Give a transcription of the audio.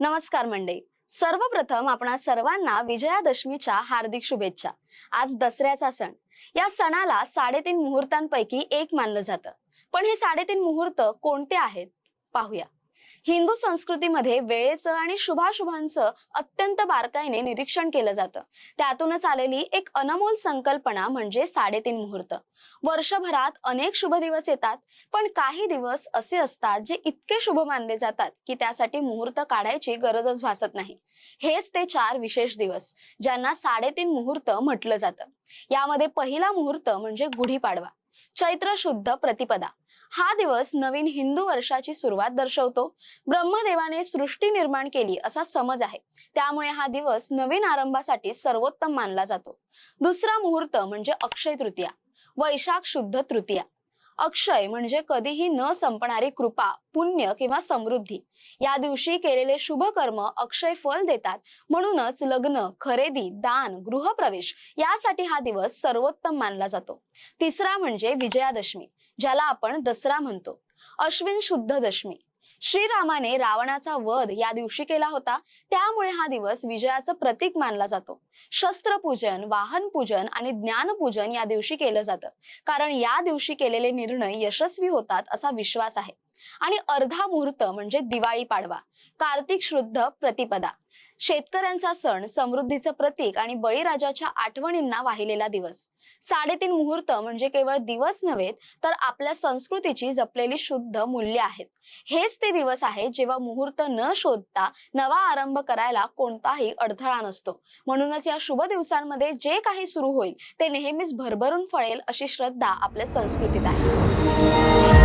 नमस्कार मंडळी. सर्वप्रथम आपणा सर्वांना विजयादशमीच्या हार्दिक शुभेच्छा. आज दसऱ्याचा सण. या सणाला साडेतीन मुहूर्तांपैकी एक मानलं जातं. पण हे साडेतीन मुहूर्त कोणते आहेत? पाहूया. हिंदू संस्कृतीमध्ये वेळेचं आणि शुभाशुभांचं अत्यंत बारकाईने निरीक्षण केलं जातं. त्यातूनच आलेली एक अनमोल संकल्पना म्हणजे साडेतीन मुहूर्त. वर्षभरात अनेक शुभ दिवस येतात पण काही दिवस असे असतात जे इतके शुभ मानले जातात की त्यासाठी मुहूर्त काढायची गरजच भासत नाही. हेच ते चार विशेष दिवस ज्यांना साडेतीन मुहूर्त म्हटलं जातं. यामध्ये पहिला मुहूर्त म्हणजे गुढीपाडवा. चैत्र शुद्ध प्रतिपदा. हा दिवस नवीन हिंदू वर्षाची सुरुवात दर्शवतो. ब्रह्मदेवाने सृष्टी निर्माण केली असा समज आहे. त्यामुळे हा दिवस नवीन आरंभासाठी सर्वोत्तम मानला जातो. दुसरा मुहूर्त म्हणजे अक्षय तृतीया. वैशाख शुद्ध तृतीया. अक्षय म्हणजे कधीही न संपणारी कृपा पुण्य किंवा समृद्धी. या दिवशी केलेले शुभ कर्म अक्षय फल देतात. म्हणूनच लग्न खरेदी दान गृहप्रवेश यासाठी हा दिवस सर्वोत्तम मानला जातो. तिसरा म्हणजे विजयादशमी ज्याला आपण दसरा म्हणतो. अश्विन शुद्ध दशमी श्रीरामाने रावणाचा वध या दिवशी केला होता. त्यामुळे हा दिवस विजयाचं प्रतीक मानला जातो. शस्त्रपूजन वाहन पूजन आणि ज्ञानपूजन या दिवशी केलं जातं. कारण या दिवशी केलेले निर्णय यशस्वी होतात असा विश्वास आहे. आणि अर्धा मुहूर्त म्हणजे दिवाळी पाडवा कार्तिक शुद्ध प्रतिपदा. शेतकऱ्यांचा सण समृद्धीचं प्रतीक आणि बळीराजाच्या आठवणींना वाहिलेला दिवस. साडेतीन मुहूर्त म्हणजे केवळ दिवस नव्हेत तर आपल्या संस्कृतीची जपलेली शुद्ध मूल्य आहेत. हेच ते दिवस आहे जेव्हा मुहूर्त न शोधता नवा आरंभ करायला कोणताही अडथळा नसतो. म्हणूनच या शुभ दिवसांमध्ये जे काही सुरू होईल ते नेहमीच भरभरून फळेल अशी श्रद्धा आपल्या संस्कृतीत आहे.